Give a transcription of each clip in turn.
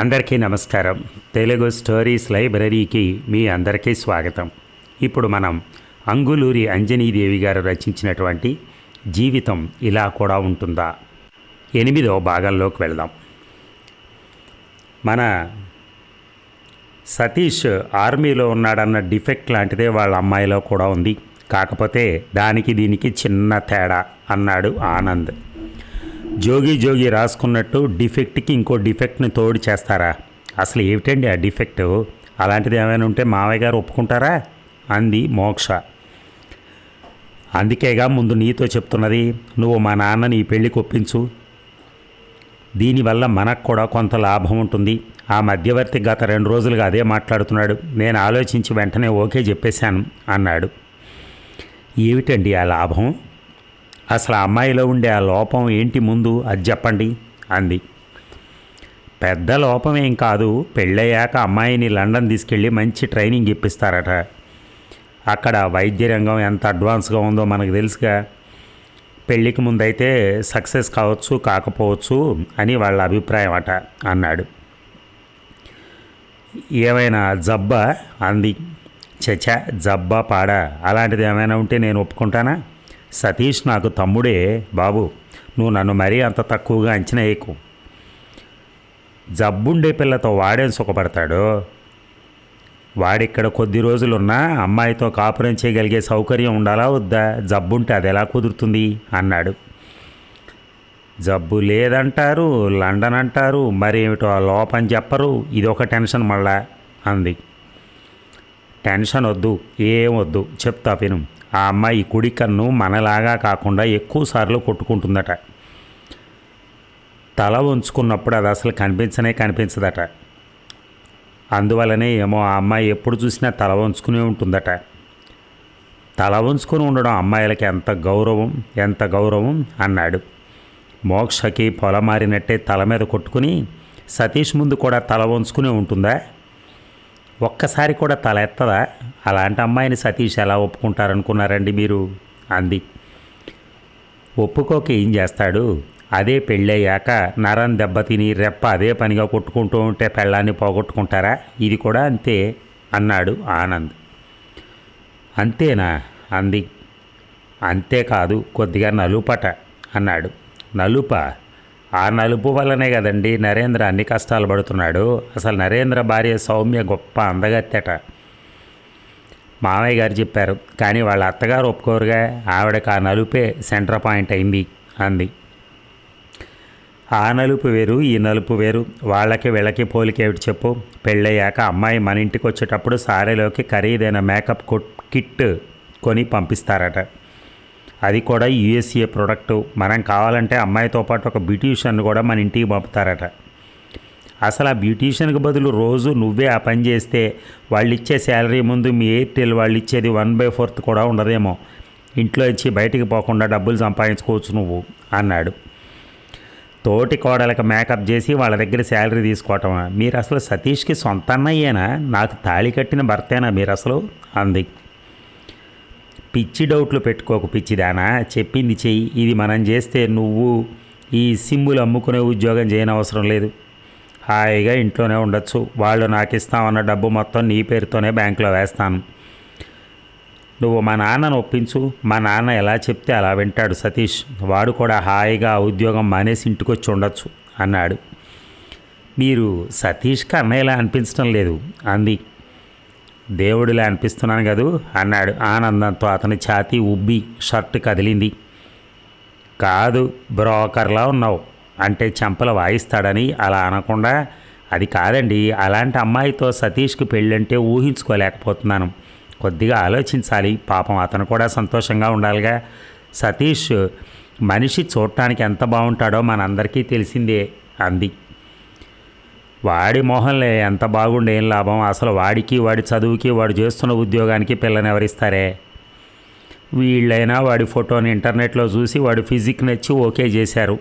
అందరికీ నమస్కారం. తెలుగు స్టోరీస్ లైబ్రరీకి మీ అందరికీ స్వాగతం. ఇప్పుడు మనం అంగులూరి అంజనీదేవి గారు రచించినటువంటి జీవితం ఇలా కూడా ఉంటుందా? ఎనిమిదో భాగంలోకి వెళదాం. మన సతీష్ ఆర్మీలో ఉన్నాడన్న డిఫెక్ట్ లాంటిదే వాళ్ళ అమ్మాయిలో కూడా ఉంది. కాకపోతే దానికి దీనికి చిన్న తేడా అన్నాడు ఆనంద్. జోగి జోగి రాసుకున్నట్టు డిఫెక్ట్కి ఇంకో డిఫెక్ట్ని తోడు చేస్తారా? అసలు ఏమిటండి ఆ డిఫెక్ట్? అలాంటిది ఏమైనా ఉంటే మావయ్య గారు ఒప్పుకుంటారా? అంది మోక్ష. అందుకేగా ముందు నీతో చెప్తున్నది నువ్వు మా నాన్నని ఈ పెళ్ళికి ఒప్పించు. దీనివల్ల మనకు కూడా కొంత లాభం ఉంటుంది. ఆ మధ్యవర్తి గత రెండు రోజులుగా అదే మాట్లాడుతున్నాడు. నేను ఆలోచించి వెంటనే ఓకే చెప్పేశాను అన్నాడు. ఏమిటండి ఆ లాభం? అసలు ఆ అమ్మాయిలో ఉండే ఆ లోపం ఏంటి ముందు? అది చెప్పండి అంది. పెద్ద లోపం ఏం కాదు పెళ్ళయ్యాక అమ్మాయిని లండన్ తీసుకెళ్ళి మంచి ట్రైనింగ్ ఇప్పిస్తారట. అక్కడ వైద్య రంగం ఎంత అడ్వాన్స్గా ఉందో మనకు తెలుసుగా. పెళ్ళికి ముందైతే సక్సెస్ కావచ్చు కాకపోవచ్చు అని వాళ్ళ అభిప్రాయం అట అన్నాడు. ఏమైనా జబ్బా? అంది. చచా జబ్బా పాడా? అలాంటిది ఏమైనా ఉంటే నేను ఒప్పుకుంటానా? సతీష్ నాకు తమ్ముడే బాబు. నువ్వు నన్ను మరీ అంత తక్కువగా అంచనా వేయకు. జబ్బుండే పిల్లతో వాడేం సుఖపడతాడు? వాడిక్కడ కొద్ది రోజులున్నా అమ్మాయితో కాపురం చేయగలిగే సౌకర్యం ఉండాలా వద్దా? జబ్బుంటే అది ఎలా కుదురుతుంది? అన్నాడు. జబ్బు లేదంటారు లండన్ అంటారు మరేమిటో ఆ లోపని చెప్పరు ఇది ఒక టెన్షన్ మళ్ళా అంది. టెన్షన్ వద్దు ఏం వద్దు చెప్తా విను. ఆ అమ్మాయి కుడి కన్ను మనలాగా కాకుండా ఎక్కువసార్లు కొట్టుకుంటుందట. తల ఉంచుకున్నప్పుడు అది అసలు కనిపించనే కనిపించదట. అందువలనే ఏమో ఆ అమ్మాయి ఎప్పుడు చూసినా తల వంచుకునే ఉంటుందట. తల వంచుకొని ఉండడం అమ్మాయిలకి ఎంత గౌరవం ఎంత గౌరవం అన్నాడు. మోక్షకి పొలమారినట్టే తల మీద కొట్టుకుని సతీష్ ముందు కూడా తల వంచుకునే ఉంటుందా? ఒక్కసారి కూడా తల ఎత్తదా? అలాంటి అమ్మాయిని సతీష్ ఎలా ఒప్పుకుంటారనుకున్నారండి మీరు? అంది. ఒప్పుకోక ఏం చేస్తాడు? అదే పెళ్ళయ్యాక నరం దెబ్బతిని రెప్ప అదే పనిగా కొట్టుకుంటూ ఉంటే పెళ్ళాన్ని పోగొట్టుకుంటారా? ఇది కూడా అంతే అన్నాడు ఆనంద్. అంతేనా? అంది. అంతేకాదు కొద్దిగా నలుపట అన్నాడు. నలుప? ఆ నలుపు వల్లనే కదండి నరేంద్ర అన్ని కష్టాలు పడుతున్నాడు. అసలు నరేంద్ర భార్య సౌమ్య గొప్ప అందగత్తెట. మామయ్య గారు చెప్పారు కానీ వాళ్ళ అత్తగారు ఒప్పుకోరుగా ఆవిడకి ఆ నలుపే సెంటర్ పాయింట్ అయింది అంది. ఆ నలుపు వేరు ఈ నలుపు వేరు. వాళ్ళకి వీళ్ళకి పోలికేవిటి చెప్పు. పెళ్ళయ్యాక అమ్మాయి మన ఇంటికి వచ్చేటప్పుడు సారీలోకి ఖరీదైన మేకప్ కిట్ కొని పంపిస్తారట. అది కూడా యుఎస్ఏ ప్రోడక్ట్ మనం కావాలంటే అమ్మాయితో పాటు ఒక బ్యూటీషియన్ కూడా మన ఇంటికి పంపుతారట. అసలు ఆ బ్యూటీషియన్కి బదులు రోజు నువ్వే ఆ పని చేస్తే వాళ్ళు ఇచ్చే శాలరీ ముందు మీ ఎయిర్టెల్ వాళ్ళు ఇచ్చేది వన్ బై ఫోర్త్ కూడా ఉండదేమో. ఇంట్లో ఇచ్చి బయటికి పోకుండా డబ్బులు సంపాదించుకోవచ్చు నువ్వు అన్నాడు. తోటి కోడలకు మేకప్ చేసి వాళ్ళ దగ్గర శాలరీ తీసుకోవటమా? మీరు అసలు సతీష్కి సొంత అన్నయ్యేనా? నాకు తాళి కట్టిన భర్తేనా మీరు అసలు? అంది. పిచ్చి డౌట్లు పెట్టుకోకు పిచ్చిదానా. చెప్పింది చెయ్యి. ఇది మనం చేస్తే నువ్వు ఈ సిమ్ములు అమ్ముకునే ఉద్యోగం చేయనవసరం లేదు. హాయిగా ఇంట్లోనే ఉండొచ్చు. వాళ్ళు నాకు ఇస్తామన్న డబ్బు మొత్తం నీ పేరుతోనే బ్యాంకులో వేస్తాను. నువ్వు మా నాన్నను ఒప్పించు. మా నాన్న ఎలా చెప్తే అలా వింటాడు సతీష్. వాడు కూడా హాయిగా ఆ ఉద్యోగం మానేసి ఇంటికొచ్చి ఉండొచ్చు అన్నాడు. మీరు సతీష్కి అన్నయ్యలా అనిపించడం లేదు. అంది. దేవుడిలా అనిపిస్తున్నాను కదూ అన్నాడు. ఆనందంతో అతని ఛాతీ ఉబ్బి షర్ట్ కదిలింది. కాదు బ్రోకర్లా ఉన్నావు అంటే చెంపలు వాయిస్తాడని అలా అనకుండా అది కాదండి అలాంటి అమ్మాయితో సతీష్కి పెళ్ళంటే ఊహించుకోలేకపోతున్నాను. కొద్దిగా ఆలోచించాలి పాపం అతను కూడా సంతోషంగా ఉండాలిగా. సతీష్ మనిషి చూడటానికి ఎంత బాగుంటాడో మనందరికీ తెలిసిందే అంది. వాడి మోహన్లే ఎంత బాగుండే ఏం లాభం? అసలు వాడికి వాడి చదువుకి వాడు చేస్తున్న ఉద్యోగానికి పిల్లని ఎవరిస్తారే? వీళ్ళైనా వాడి ఫోటోని ఇంటర్నెట్లో చూసి వాడి ఫిజిక్ నచ్చి ఓకే చేశారు.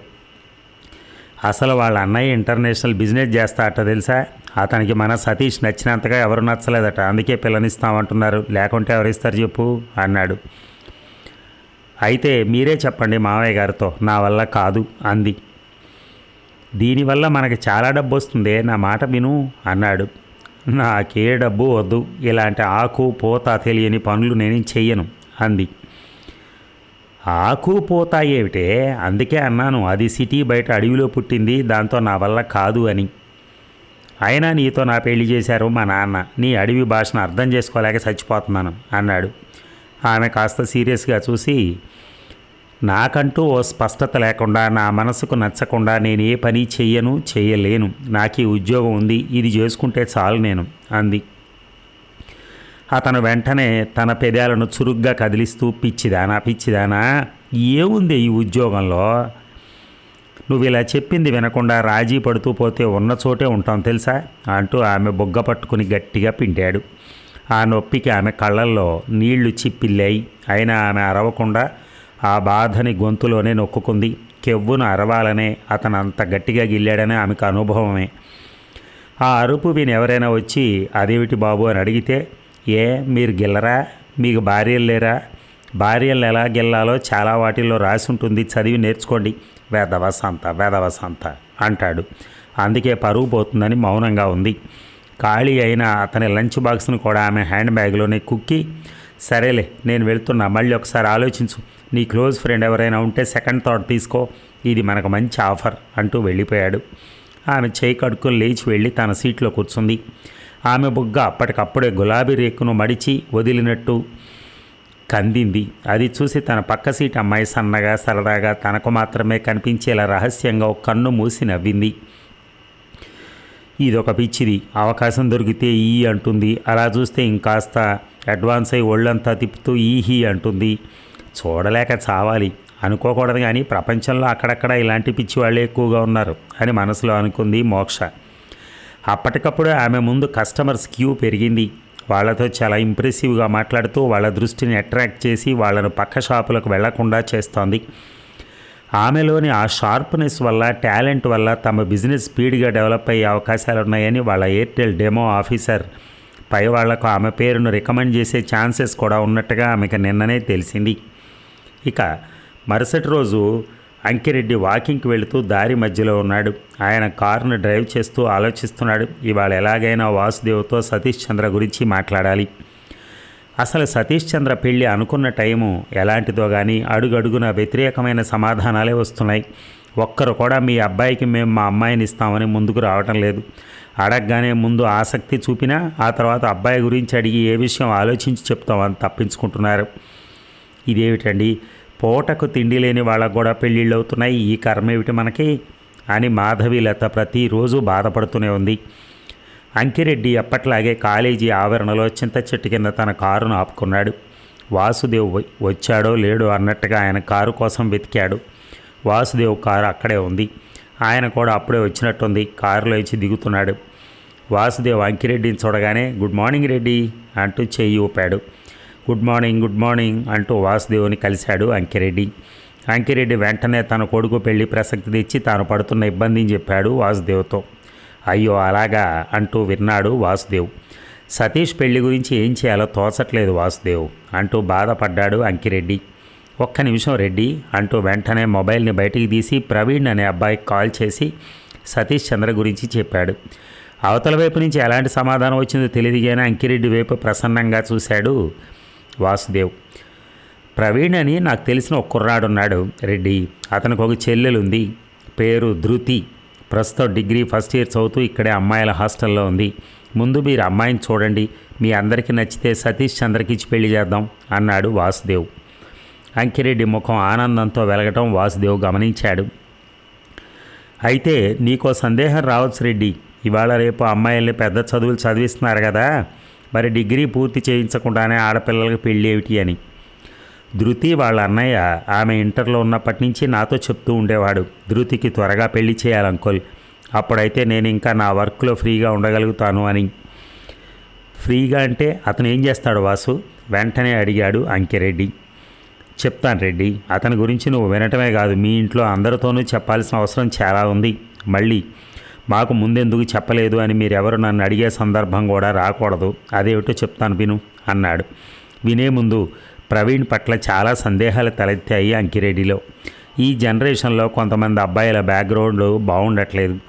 అసలు వాళ్ళ అన్నయ్య ఇంటర్నేషనల్ బిజినెస్ చేస్తాట తెలుసా? అతనికి మన సతీష్ నచ్చినంతగా ఎవరు నచ్చలేదట. అందుకే పిల్లనిస్తామంటున్నారు. లేకుంటే ఎవరిస్తారు చెప్పు? అన్నాడు. అయితే మీరే చెప్పండి మావయ్య గారితో. నా వల్ల కాదు అంది. దీనివల్ల మనకి చాలా డబ్బు వస్తుంది. నా మాట విను అన్నాడు. నాకే డబ్బు వద్దు. ఇలాంటి ఆకు పోత తెలియని పనులు నేను చెయ్యను అంది. ఆకు పోత ఏమిటే? అందుకే అన్నాను. అది సిటీ బయట అడవిలో పుట్టింది. దాంతో నా వల్ల కాదు అని. అయినా నీతో నా పెళ్ళి చేశారు మా నాన్న. నీ అడవి భాషను అర్థం చేసుకోలేక చచ్చిపోతున్నాను అన్నాడు. ఆమె కాస్త సీరియస్గా చూసి నాకంటూ ఓ స్పష్టత లేకుండా నా మనసుకు నచ్చకుండా నేను ఏ పని చెయ్యను చేయలేను నాకు ఈ ఉద్యోగం ఉంది ఇది చేసుకుంటే చాలు నేను అంది. అతను వెంటనే తన పెదాలను చురుగ్గా కదిలిస్తూ పిచ్చిదానా పిచ్చిదానా ఏముంది ఈ ఉద్యోగంలో? నువ్వు ఇలా చెప్పింది వినకుండా రాజీ పడుతూ పోతే ఉన్న చోటే ఉంటాం తెలుసా? అంటూ ఆమె బొగ్గ పట్టుకుని గట్టిగా పిండాడు. ఆ నొప్పికి ఆమె కళ్ళల్లో నీళ్ళు చిప్పిల్లాయి. అయినా ఆమె అరవకుండా ఆ బాధని గొంతులోనే నొక్కుకుంది. కెవ్వును అరవాలనే అతను అంత గట్టిగా గిల్లాడనే ఆమెకు అనుభవమే. ఆ అరుపు విని ఎవరైనా వచ్చి అదేమిటి బాబు? అని అడిగితే ఏ మీరు గిల్లరా? మీకు భార్యలు లేరా? భార్యలు ఎలా గిల్లాలో చాలా వాటిల్లో రాసి ఉంటుంది చదివి నేర్చుకోండి. వేదవసంత వేదవసంత అంటాడు. అందుకే పరువు పోతుందని మౌనంగా ఉంది. ఖాళీ అయిన అతని లంచ్ బాక్స్ను కూడా ఆమె హ్యాండ్ బ్యాగ్లోనే కుక్కి సరేలే నేను వెళ్తున్నా. మళ్ళీ ఒకసారి ఆలోచించు. నీ క్లోజ్ ఫ్రెండ్ ఎవరైనా ఉంటే సెకండ్ థాట్ తీసుకో. ఇది మనకు మంచి ఆఫర్ అంటూ వెళ్ళిపోయాడు. ఆమె చేయి కడుక్కుని లేచి వెళ్ళి తన సీట్లో కూర్చుంది. ఆమె బుగ్గ అప్పటికప్పుడే గులాబీ రేకును మడిచి వదిలినట్టు కందింది. అది చూసి తన పక్క సీట్ అమ్మాయి సన్నగా సరదాగా తనకు మాత్రమే కనిపించేలా రహస్యంగా ఒక కన్ను మూసి నవ్వింది. ఇది ఒక పిచ్చిది. అవకాశం దొరికితే ఈ అంటుంది. అలా చూస్తే ఇంకాస్త అడ్వాన్స్ అయి ఒళ్ళంతా తిప్పుతూ ఈహీ అంటుంది. చూడలేక చావాలి. అనుకోకూడదు కానీ ప్రపంచంలో అక్కడక్కడ ఇలాంటి పిచ్చి వాళ్ళే ఎక్కువగా ఉన్నారు అని మనసులో అనుకుంది మోక్ష. అప్పటికప్పుడు ఆమె ముందు కస్టమర్స్ క్యూ పెరిగింది. వాళ్ళతో చాలా ఇంప్రెసివ్గా మాట్లాడుతూ వాళ్ళ దృష్టిని అట్రాక్ట్ చేసి వాళ్ళను పక్క షాపులకు వెళ్ళకుండా చేస్తోంది. ఆమెలోని ఆ షార్ప్నెస్ వల్ల టాలెంట్ వల్ల తమ బిజినెస్ స్పీడ్గా డెవలప్ అయ్యే అవకాశాలు ఉన్నాయని వాళ్ళ ఎయిర్టెల్ డెమో ఆఫీసర్ పై వాళ్ళకు ఆమె పేరును రికమెండ్ చేసే ఛాన్సెస్ కూడా ఉన్నట్టుగా ఆమెకు నిన్ననే తెలిసింది. ఇక మరుసటి రోజు అంకిరెడ్డి వాకింగ్కి వెళుతూ దారి మధ్యలో ఉన్నాడు. ఆయన కారును డ్రైవ్ చేస్తూ ఆలోచిస్తున్నాడు. ఇవాళ ఎలాగైనా వాసుదేవ్తో సతీష్ చంద్ర గురించి మాట్లాడాలి. అసలు సతీష్ చంద్ర పెళ్ళి అనుకున్న టైము ఎలాంటిదో కానీ అడుగడుగున వ్యతిరేకమైన సమాధానాలే వస్తున్నాయి. ఒక్కరు కూడా మీ అబ్బాయికి మేము మా అమ్మాయిని ఇస్తామని ముందుకు రావటం లేదు. అడగగానే ముందు ఆసక్తి చూపినా ఆ తర్వాత అబ్బాయి గురించి అడిగి ఏ విషయం ఆలోచించి చెప్తామని తప్పించుకుంటున్నారు. ఇదేమిటండి? పూటకు తిండి లేని వాళ్ళకు కూడా పెళ్ళిళ్ళు అవుతున్నాయి ఈ కర్మేమిటి మనకి? అని మాధవి లత ప్రతిరోజు బాధపడుతూనే ఉంది. అంకిరెడ్డి ఎప్పట్లాగే కాలేజీ ఆవరణలో చింత చెట్టు కింద తన కారును ఆపుకున్నాడు. వాసుదేవ్ వచ్చాడో లేడో అన్నట్టుగా ఆయన కారు కోసం వెతికాడు. వాసుదేవ్ కారు అక్కడే ఉంది. ఆయన కూడా అప్పుడే వచ్చినట్టుంది. కారులో ఇచ్చి దిగుతున్నాడు. వాసుదేవ్ అంకిరెడ్డిని చూడగానే గుడ్ మార్నింగ్ రెడ్డి అంటూ చెయ్యి ఊపాడు. గుడ్ మార్నింగ్ గుడ్ మార్నింగ్ అంటూ వాసుదేవుని కలిశాడు అంకిరెడ్డి. అంకిరెడ్డి వెంటనే తన కొడుకు పెళ్ళి ప్రసక్తి తెచ్చి తాను పడుతున్న ఇబ్బందిని చెప్పాడు వాసుదేవ్తో. అయ్యో అలాగా అంటూ విన్నాడు వాసుదేవ్. సతీష్ పెళ్ళి గురించి ఏం చేయాలో తోచట్లేదు వాసుదేవ్ అంటూ బాధపడ్డాడు అంకిరెడ్డి. ఒక్క నిమిషం రెడ్డి అంటూ వెంటనే మొబైల్ని బయటికి తీసి ప్రవీణ్ అనే అబ్బాయికి కాల్ చేసి సతీష్ చంద్ర గురించి చెప్పాడు. అవతల వైపు నుంచి ఎలాంటి సమాధానం వచ్చిందో తెలియదు కానీ అంకిరెడ్డి వైపు ప్రసన్నంగా చూశాడు వాసుదేవ్. ప్రవీణ్ అని నాకు తెలిసిన ఒక కుర్రాడున్నాడు రెడ్డి. అతనికి ఒక చెల్లెలుంది. పేరు ధృతి. ప్రస్తుతం డిగ్రీ ఫస్ట్ ఇయర్ చదువుతూ ఇక్కడే అమ్మాయిల హాస్టల్లో ఉంది. ముందు మీరు అమ్మాయిని చూడండి. మీ అందరికీ నచ్చితే సతీష్ చంద్రకి ఇచ్చి పెళ్ళి చేద్దాం అన్నాడు వాసుదేవ్. అంకిరెడ్డి ముఖం ఆనందంతో వెలగటం వాసుదేవ్ గమనించాడు. అయితే నీకో సందేహం రావచ్చు రెడ్డి. ఇవాళ రేపు అమ్మాయిల్ని పెద్ద చదువులు చదివిస్తున్నారు కదా. మరి డిగ్రీ పూర్తి చేయించకుండానే ఆడపిల్లలకు పెళ్ళి ఏమిటి అని. ధృతి వాళ్ళ అన్నయ్య ఆమె ఇంటర్లో ఉన్నప్పటి నుంచి నాతో చెప్తూ ఉండేవాడు. ధృతికి త్వరగా పెళ్ళి చేయాలి అంకుల్. అప్పుడైతే నేను ఇంకా నా వర్క్లో ఫ్రీగా ఉండగలుగుతాను అని. ఫ్రీగా అంటే అతను ఏం చేస్తాడు వాసు? వెంటనే అడిగాడు అంకిరెడ్డి. చెప్తాను రెడ్డి అతని గురించి నువ్వు వినటమే కాదు మీ ఇంట్లో అందరితోనూ చెప్పాల్సిన అవసరం చాలా ఉంది. మళ్ళీ మాకు ముందెందుకు చెప్పలేదు అని మీరెవరు నన్ను అడిగే సందర్భం కూడా రాకూడదు. అదేమిటో చెప్తాను విను అన్నాడు. వినే ముందు ప్రవీణ్ పట్ల చాలా సందేహాలు తలెత్తాయి అంకిరెడ్డిలో. ఈ జనరేషన్లో కొంతమంది అబ్బాయిల బ్యాక్గ్రౌండ్ బాగుండట్లేదు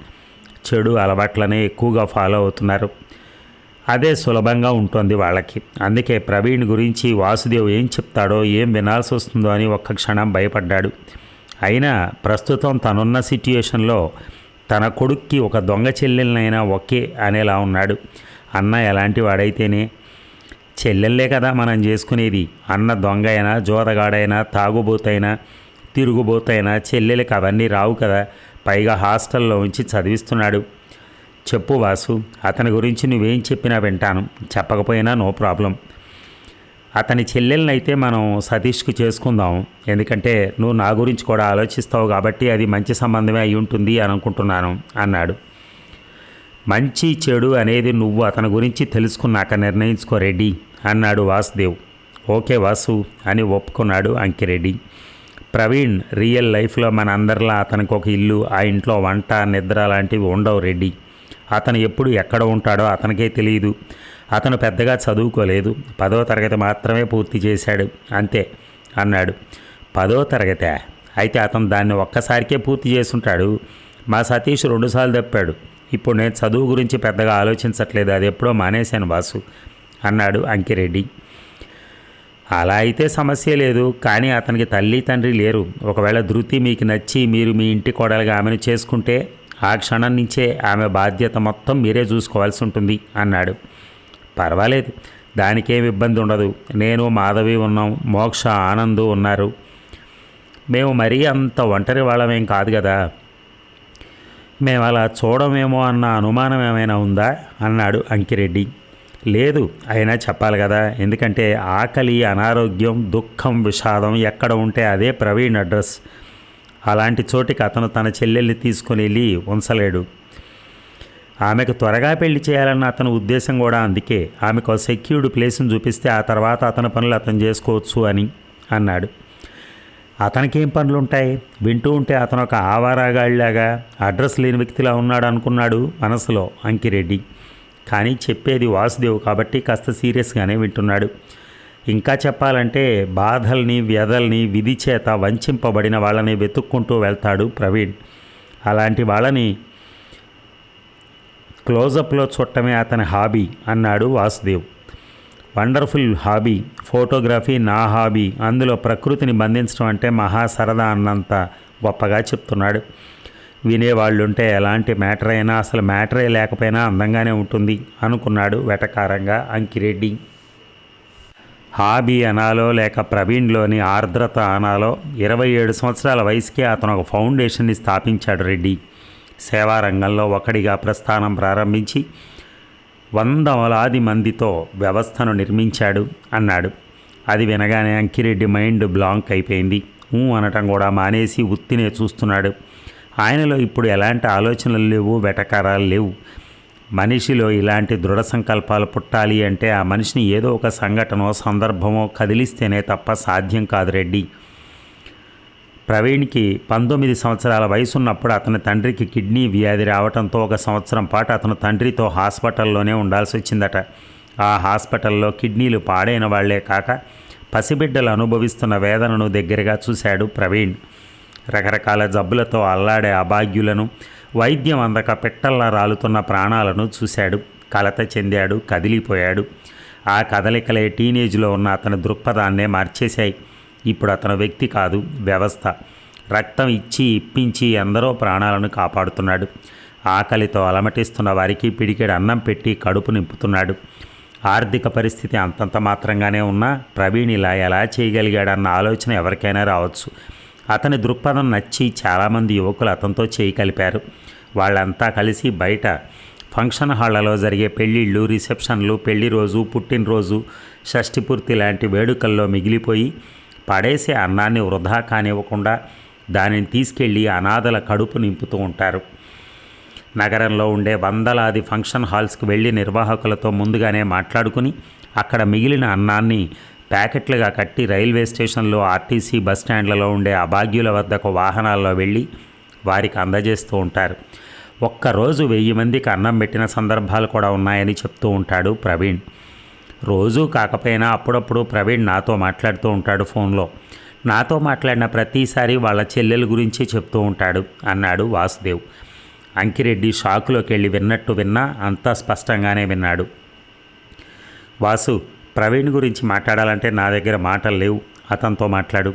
చెడు అలవాట్లనే ఎక్కువగా ఫాలో అవుతున్నారు. అదే సులభంగా ఉంటుంది వాళ్ళకి. అందుకే ప్రవీణ్ గురించి వాసుదేవ్ ఏం చెప్తాడో ఏం వినాల్సి వస్తుందో అని ఒక్క క్షణం భయపడ్డాడు. అయినా ప్రస్తుతం తనున్న సిట్యుయేషన్లో తన కొడుక్కి ఒక దొంగ చెల్లెలనైనా ఒకే అనేలా ఉన్నాడు. అన్న ఎలాంటి వాడైతేనే చెల్లెళ్ళే కదా మనం చేసుకునేది. అన్న దొంగ అయినా జోదగాడైనా తాగుబోతైనా తిరుగుబోతైనా చెల్లెలకి అవన్నీ రావు కదా. పైగా హాస్టల్లో ఉంచి చదివిస్తున్నాడు. చెప్పు వాసు అతని గురించి నువ్వేం చెప్పినా వింటాను. చెప్పకపోయినా నో ప్రాబ్లం. అతని చెల్లెలనైతే మనం సతీష్కు చేసుకుందాం. ఎందుకంటే నువ్వు నా గురించి కూడా ఆలోచిస్తావు కాబట్టి అది మంచి సంబంధమే అయి ఉంటుంది అని అనుకుంటున్నాను అన్నాడు. మంచి చెడు అనేది నువ్వు అతని గురించి తెలుసుకున్నాక నిర్ణయించుకో రెడ్డి అన్నాడు వాసుదేవ్. ఓకే వాసు అని ఒప్పుకున్నాడు అంకిరెడ్డి. ప్రవీణ్ రియల్ లైఫ్లో మన అందరిలా అతనికి ఒక ఇల్లు ఆ ఇంట్లో వంట నిద్ర లాంటివి ఉండవు రెడ్డి. అతను ఎప్పుడు ఎక్కడ ఉంటాడో అతనికే తెలియదు. అతను పెద్దగా చదువుకోలేదు. పదో తరగతి మాత్రమే పూర్తి చేశాడు. అంతే అన్నాడు. పదో తరగతే? అయితే అతను దాన్ని ఒక్కసారికే పూర్తి చేసుంటాడు. మా సతీష్ రెండుసార్లు తప్పాడు. ఇప్పుడు నేను చదువు గురించి పెద్దగా ఆలోచించట్లేదు అది ఎప్పుడో మానేశాను బాసు అన్నాడు అంకిరెడ్డి. అలా అయితే సమస్య లేదు కానీ అతనికి తల్లి తండ్రి లేరు. ఒకవేళ ధృతి మీకు నచ్చి మీరు మీ ఇంటి కోడలుగా ఆమెను చేసుకుంటే ఆ క్షణం నుంచే ఆమె బాధ్యత మొత్తం మీరే చూసుకోవాల్సి ఉంటుంది అన్నాడు. పర్వాలేదు దానికేం ఇబ్బంది ఉండదు. నేను మాధవి ఉన్నాం మోక్ష ఆనందు ఉన్నారు. మేము మరీ అంత ఒంటరి వాళ్ళమేం కాదు కదా. మేము అలా చూడమేమో అన్న అనుమానం ఏమైనా ఉందా? అన్నాడు అంకిరెడ్డి. లేదు అయినా చెప్పాలి కదా. ఎందుకంటే ఆకలి అనారోగ్యం దుఃఖం విషాదం ఎక్కడ ఉంటే అదే ప్రవీణ్ అడ్రస్. అలాంటి చోటికి అతను తన చెల్లెల్ని తీసుకుని వెళ్ళి ఉంచలేడు. ఆమెకు త్వరగా పెళ్ళి చేయాలన్న అతని ఉద్దేశం కూడా అందుకే. ఆమెకు సెక్యూర్డ్ ప్లేస్ని చూపిస్తే ఆ తర్వాత అతని పనులు అతను చేసుకోవచ్చు అని అన్నాడు. అతనికేం పనులు ఉంటాయి వింటూ ఉంటే అతను ఒక ఆవారాగాళ్ళలాగా అడ్రస్ లేని వ్యక్తిలా ఉన్నాడు అనుకున్నాడు మనసులో అంకిరెడ్డి. కానీ చెప్పేది వాసుదేవ్ కాబట్టి కాస్త సీరియస్గానే వింటున్నాడు. ఇంకా చెప్పాలంటే బాధల్ని వ్యధల్ని విధి చేత వంచింపబడిన వాళ్ళని వెతుక్కుంటూ వెళ్తాడు ప్రవీణ్. అలాంటి వాళ్ళని క్లోజప్లో చుట్టమే అతని హాబీ అన్నాడు వాసుదేవ్. వండర్ఫుల్ హాబీ ఫోటోగ్రఫీ నా హాబీ అందులో ప్రకృతిని బంధించడం అంటే మహా సరదా అన్నంత గొప్పగా చెప్తున్నాడు. వినేవాళ్ళుంటే ఎలాంటి మ్యాటర్ అయినా అసలు మ్యాటరే లేకపోయినా అందంగానే ఉంటుంది అనుకున్నాడు వెటకారంగా అంకిరెడ్డి. హాబీ అనాలో లేక ప్రవీణ్లోని ఆర్ద్రత అనాలో ఇరవై ఏడు సంవత్సరాల వయసుకే అతను ఒక ఫౌండేషన్ని స్థాపించాడు రెడ్డి. సేవారంగంలో ఒకడిగా ప్రస్థానం ప్రారంభించి వందలాది మందితో వ్యవస్థను నిర్మించాడు అన్నాడు. అది వినగానే అంకిరెడ్డి మైండ్ బ్లాంక్ అయిపోయింది. ఊ అనటం కూడా మానేసి ఉత్తినే చూస్తున్నాడు. ఆయనలో ఇప్పుడు ఎలాంటి ఆలోచనలు లేవు వెటకారాలు లేవు. మనిషిలో ఇలాంటి దృఢ సంకల్పాలు పుట్టాలి అంటే ఆ మనిషిని ఏదో ఒక సంఘటనో సందర్భమో కదిలిస్తేనే తప్ప సాధ్యం కాదు రెడ్డి. ప్రవీణ్కి పంతొమ్మిది సంవత్సరాల వయసున్నప్పుడు అతని తండ్రికి కిడ్నీ వ్యాధి రావడంతో ఒక సంవత్సరం పాటు అతను తండ్రితో హాస్పిటల్లోనే ఉండాల్సి వచ్చిందట. ఆ హాస్పిటల్లో కిడ్నీలు పాడైన వాళ్ళే కాక పసిబిడ్డలు అనుభవిస్తున్న వేదనను దగ్గరగా చూశాడు ప్రవీణ్. రకరకాల జబ్బులతో అల్లాడే అభాగ్యులను వైద్యం అందక పిట్టల్లా రాలుతున్న ప్రాణాలను చూశాడు. కలత చెందాడు కదిలిపోయాడు. ఆ కదలికలే టీనేజ్లో ఉన్న అతని దృక్పథాన్నే మార్చేశాయి. ఇప్పుడు అతను వ్యక్తి కాదు వ్యవస్థ. రక్తం ఇచ్చి ఇప్పించి ఎందరో ప్రాణాలను కాపాడుతున్నాడు. ఆకలితో అలమటిస్తున్న వారికి పిడికెడు అన్నం పెట్టి కడుపు నింపుతున్నాడు. ఆర్థిక పరిస్థితి అంతంత మాత్రంగానే ఉన్నా ప్రవీణ్ ఇలా ఎలా చేయగలిగాడన్న ఆలోచన ఎవరికైనా రావచ్చు. అతని దృక్పథం నచ్చి చాలామంది యువకులు అతనితో చేయి కలిపారు. వాళ్ళంతా కలిసి బయట ఫంక్షన్ హాళ్ళలో జరిగే పెళ్ళిళ్ళు రిసెప్షన్లు పెళ్ళి రోజు పుట్టినరోజు షష్ఠిపూర్తి లాంటి వేడుకల్లో మిగిలిపోయి పడేసే అన్నాన్ని వృధా కానివ్వకుండా దానిని తీసుకెళ్ళి అనాథల కడుపు నింపుతూ ఉంటారు. నగరంలో ఉండే వందలాది ఫంక్షన్ హాల్స్కి వెళ్ళి నిర్వాహకులతో ముందుగానే మాట్లాడుకుని అక్కడ మిగిలిన అన్నాన్ని ప్యాకెట్లుగా కట్టి రైల్వే స్టేషన్లో ఆర్టీసీ బస్ స్టాండ్లలో ఉండే అభాగ్యుల వద్దకు వాహనాల్లో వెళ్ళి వారికి అందజేస్తూ ఉంటారు. ఒక్కరోజు వెయ్యి మందికి అన్నం పెట్టిన సందర్భాలు కూడా ఉన్నాయని చెప్తూ ఉంటాడు ప్రవీణ్. రోజూ కాకపోయినా అప్పుడప్పుడు ప్రవీణ్ నాతో మాట్లాడుతూ ఉంటాడు ఫోన్లో. నాతో మాట్లాడిన ప్రతిసారి వాళ్ళ చెల్లెల గురించి చెప్తూ ఉంటాడు అన్నాడు వాసుదేవ్. అంకిరెడ్డి షాకులోకి వెళ్ళి విన్నట్టు విన్నా అంతా స్పష్టంగానే విన్నాడు. వాసు ప్రవీణ్ గురించి మాట్లాడాలంటే నా దగ్గర మాటలు లేవు. అతనితో మాట్లాడు.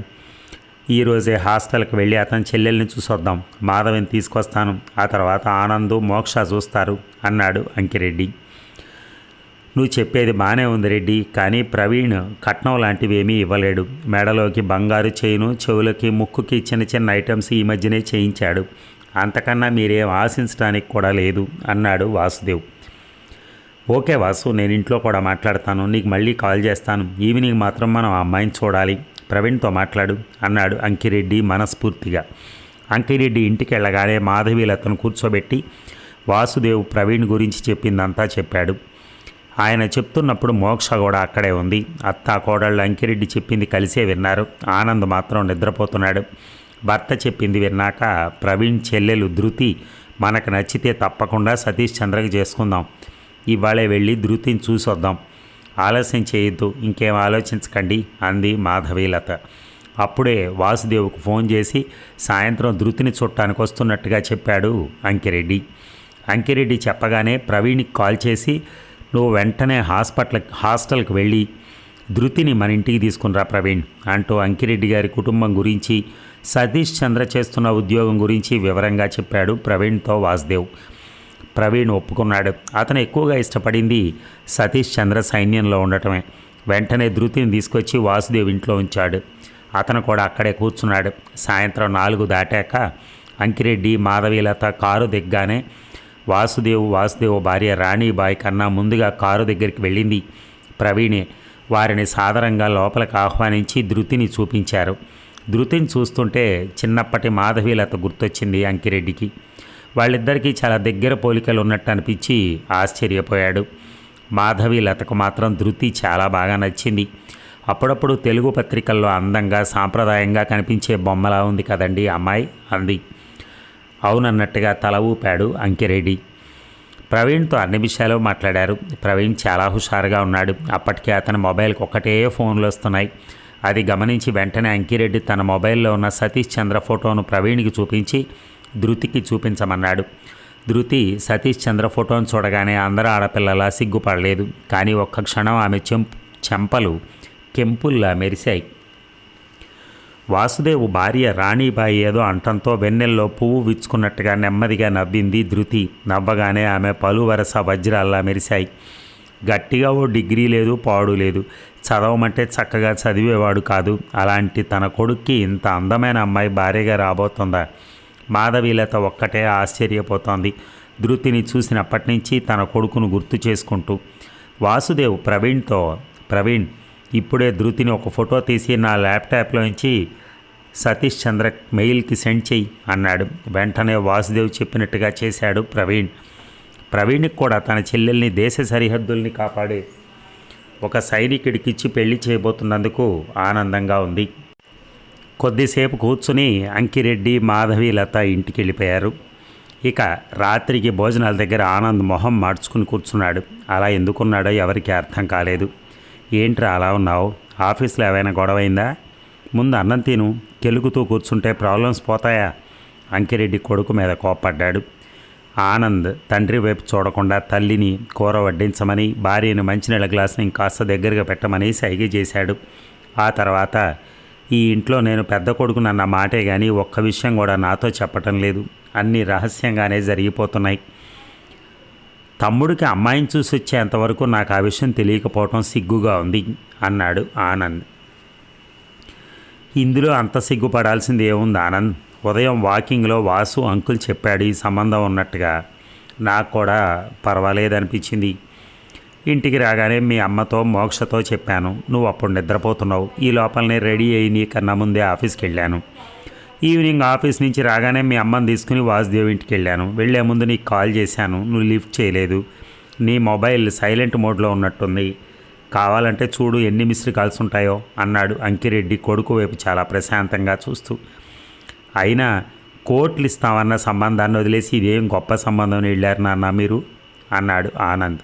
ఈరోజే హాస్టల్కి వెళ్ళి అతని చెల్లెల్ని చూసొద్దాం. మాధవిని తీసుకొస్తాను. ఆ తర్వాత ఆనందు మోక్ష చూస్తారు అన్నాడు అంకిరెడ్డి. నువ్వు చెప్పేది బాగానే ఉంది రెడ్డి కానీ ప్రవీణ్ కట్నం లాంటివి ఏమీ ఇవ్వలేడు. మెడలోకి బంగారు చేయును చెవులకి ముక్కుకి చిన్న చిన్న ఐటమ్స్ ఈ మధ్యనే చేయించాడు. అంతకన్నా మీరేం ఆశించడానికి కూడా లేదు అన్నాడు వాసుదేవ్. ఓకే వాసు నేను ఇంట్లో కూడా మాట్లాడతాను నీకు మళ్ళీ కాల్ చేస్తాను. ఈవినింగ్ మాత్రం మనం ఆ అమ్మాయిని చూడాలి. ప్రవీణ్తో మాట్లాడు అన్నాడు అంకిరెడ్డి మనస్ఫూర్తిగా. అంకిరెడ్డి ఇంటికి వెళ్ళగానే మాధవీలతను కూర్చోబెట్టి వాసుదేవ్ ప్రవీణ్ గురించి చెప్పిందంతా చెప్పాడు. ఆయన చెప్తున్నప్పుడు మోక్ష కూడా అక్కడే ఉంది. అత్త కోడళ్ళు అంకిరెడ్డి చెప్పింది కలిసే విన్నారు. ఆనంద్ మాత్రం నిద్రపోతున్నాడు. భర్త చెప్పింది విన్నాక ప్రవీణ్ చెల్లెలు ధృతి మనకు నచ్చితే తప్పకుండా సతీష్ చంద్రకి చేసుకుందాం. ఇవాళే వెళ్ళి ధృతిని చూసొద్దాం. ఆలస్యం చేయొద్దు. ఇంకేం ఆలోచించకండి అంది మాధవీలత. అప్పుడే వాసుదేవ్కు ఫోన్ చేసి సాయంత్రం ధృతిని చుట్టానికి వస్తున్నట్టుగా చెప్పాడు అంకిరెడ్డి. అంకిరెడ్డి చెప్పగానే ప్రవీణ్కి కాల్ చేసి నువ్వు వెంటనే హాస్పిటల్ హాస్టల్కి వెళ్ళి ధృతిని మన ఇంటికి తీసుకునిరా ప్రవీణ్ అంటూ అంకిరెడ్డి గారి కుటుంబం గురించి సతీష్ చంద్ర చేస్తున్న ఉద్యోగం గురించి వివరంగా చెప్పాడు ప్రవీణ్తో వాసుదేవ్. ప్రవీణ్ ఒప్పుకున్నాడు. అతను ఎక్కువగా ఇష్టపడింది సతీష్ చంద్ర సైన్యంలో ఉండటమే. వెంటనే ధృతిని తీసుకొచ్చి వాసుదేవ్ ఇంట్లో ఉంచాడు. అతను కూడా అక్కడే కూర్చున్నాడు. సాయంత్రం నాలుగు దాటాక అంకిరెడ్డి మాధవీలత కారు దిగ్గానే వాసుదేవ్ వాసుదేవ్ భార్య రాణిబాయ్ కన్నా ముందుగా కారు దగ్గరికి వెళ్ళింది. ప్రవీణే వారిని సాదరంగా లోపలికి ఆహ్వానించి ధృతిని చూపించారు. ధృతిని చూస్తుంటే చిన్నప్పటి మాధవీలత గుర్తొచ్చింది అంకిరెడ్డికి. వాళ్ళిద్దరికీ చాలా దగ్గర పోలికలు ఉన్నట్టు అనిపించి ఆశ్చర్యపోయాడు. మాధవీలతకు మాత్రం ధృతి చాలా బాగా నచ్చింది. అప్పుడప్పుడు తెలుగు పత్రికల్లో అందంగా సాంప్రదాయంగా కనిపించే బొమ్మలా ఉంది కదండి అమ్మాయి అంది. అవునన్నట్టుగా తల ఊపాడు అంకిరెడ్డి. ప్రవీణ్తో అన్ని విషయాలు మాట్లాడారు. ప్రవీణ్ చాలా హుషారుగా ఉన్నాడు. అప్పటికే అతని మొబైల్కి ఒక్కటే ఫోన్లు వస్తున్నాయి. అది గమనించి వెంటనే అంకిరెడ్డి తన మొబైల్లో ఉన్న సతీష్ చంద్ర ఫోటోను ప్రవీణ్కి చూపించి ధృతికి చూపించమన్నాడు. ధృతి సతీష్ చంద్ర ఫోటోను చూడగానే అందరూ ఆడపిల్లలా సిగ్గుపడలేదు. కానీ ఒక్క క్షణం ఆమె చెంపు చెంపలు కెంపుల్లా మెరిశాయి. వాసుదేవ్ భార్య రాణిబాయి ఏదో అంటంతో వెన్నెల్లో పువ్వు విచ్చుకున్నట్టుగా నెమ్మదిగా నవ్వింది ధృతి. నవ్వగానే ఆమె పలు వరస వజ్రాల్లా మెరిశాయి. గట్టిగా ఓ డిగ్రీ లేదు పాడు లేదు. చదవమంటే చక్కగా చదివేవాడు కాదు. అలాంటి తన కొడుక్కి ఇంత అందమైన అమ్మాయి భార్యగా రాబోతుందా? మాధవీలత ఒక్కటే ఆశ్చర్యపోతోంది. ధృతిని చూసినప్పటి నుంచి తన కొడుకును గుర్తు చేసుకుంటూ వాసుదేవ్ ప్రవీణ్తో ప్రవీణ్ ఇప్పుడే ధృతిని ఒక ఫోటో తీసి నా ల్యాప్టాప్లో నుంచి సతీష్ చంద్ర మెయిల్కి సెండ్ చెయ్యి అన్నాడు. వెంటనే వాసుదేవ్ చెప్పినట్టుగా చేశాడు ప్రవీణ్. ప్రవీణ్కి కూడా తన చెల్లెల్ని దేశ సరిహద్దుల్ని కాపాడే ఒక సైనికుడికిచ్చి పెళ్ళి చేయబోతున్నందుకు ఆనందంగా ఉంది. కొద్దిసేపు కూర్చుని అంకిరెడ్డి మాధవి లత ఇంటికి వెళ్ళిపోయారు. ఇక రాత్రికి భోజనాల దగ్గర ఆనంద్ మొహం మార్చుకుని కూర్చున్నాడు. అలా ఎందుకున్నాడో ఎవరికీ అర్థం కాలేదు. ఏంట్రా అలా ఉన్నావు? ఆఫీస్లో ఏమైనా గొడవైందా? ముందు అన్నం తిను. కెలుగుతూ కూర్చుంటే ప్రాబ్లమ్స్ పోతాయా? అంకిరెడ్డి కొడుకు మీద కోప్పడ్డాడు. ఆనంద్ తండ్రి వైపు చూడకుండా తల్లిని కూర వడ్డించమని భార్యని మంచినీళ్ళ గ్లాసుని ఇంకాస్త దగ్గరగా పెట్టమని సైగ చేశాడు. ఆ తర్వాత ఈ ఇంట్లో నేను పెద్ద కొడుకు నన్న మాటే కానీ ఒక్క విషయం కూడా నాతో చెప్పటం లేదు. అన్నీ రహస్యంగానే జరిగిపోతున్నాయి. తమ్ముడికి అమ్మాయిని చూసి వచ్చేంతవరకు నాకు ఆ విషయం తెలియకపోవటం సిగ్గుగా ఉంది అన్నాడు ఆనంద్. ఇందులో అంత సిగ్గుపడాల్సింది ఏముంది ఆనంద్? ఉదయం వాకింగ్లో వాసు అంకుల్ చెప్పాడు ఈ సంబంధం ఉన్నట్టుగా. నాకు కూడా పర్వాలేదనిపించింది. ఇంటికి రాగానే మీ అమ్మతో మోక్షతో చెప్పాను. నువ్వు అప్పుడు నిద్రపోతున్నావు. ఈ లోపలనే రెడీ అయ్యి నీకన్నా ముందే ఆఫీస్కి వెళ్ళాను. ఈవినింగ్ ఆఫీస్ నుంచి రాగానే మీ అమ్మని తీసుకుని వాసుదేవ్ ఇంటికి వెళ్ళాను. వెళ్ళే ముందు నీకు కాల్ చేశాను. నువ్వు లిఫ్ట్ చేయలేదు. నీ మొబైల్ సైలెంట్ మోడ్లో ఉన్నట్టుంది. కావాలంటే చూడు ఎన్ని మిస్డ్ కాల్స్ ఉంటాయో అన్నాడు అంకిరెడ్డి కొడుకు వైపు చాలా ప్రశాంతంగా చూస్తూ. అయినా కోట్లు ఇస్తామన్న సంబంధాన్ని వదిలేసి ఇదేం గొప్ప సంబంధం వెళ్ళారు నాన్న మీరు? అన్నాడు ఆనంద్.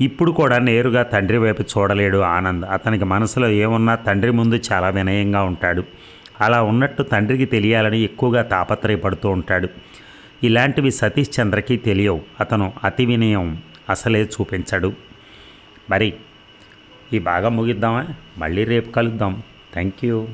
ఇప్పుడు కూడా నేరుగా తండ్రి వైపు చూడలేడు ఆనంద్. అతనికి మనసులో ఏమున్నా తండ్రి ముందు చాలా వినయంగా ఉంటాడు. అలా ఉన్నట్టు తండ్రికి తెలియాలని ఎక్కువగా తాపత్రయపడుతూ ఉంటాడు. ఇలాంటివి సతీష్ చంద్రకి తెలియవు. అతను అతి వినయం అసలే చూపించడు. మరి ఈ భాగం ముగిద్దామా? మళ్ళీ రేపు కలుద్దాం. Thank you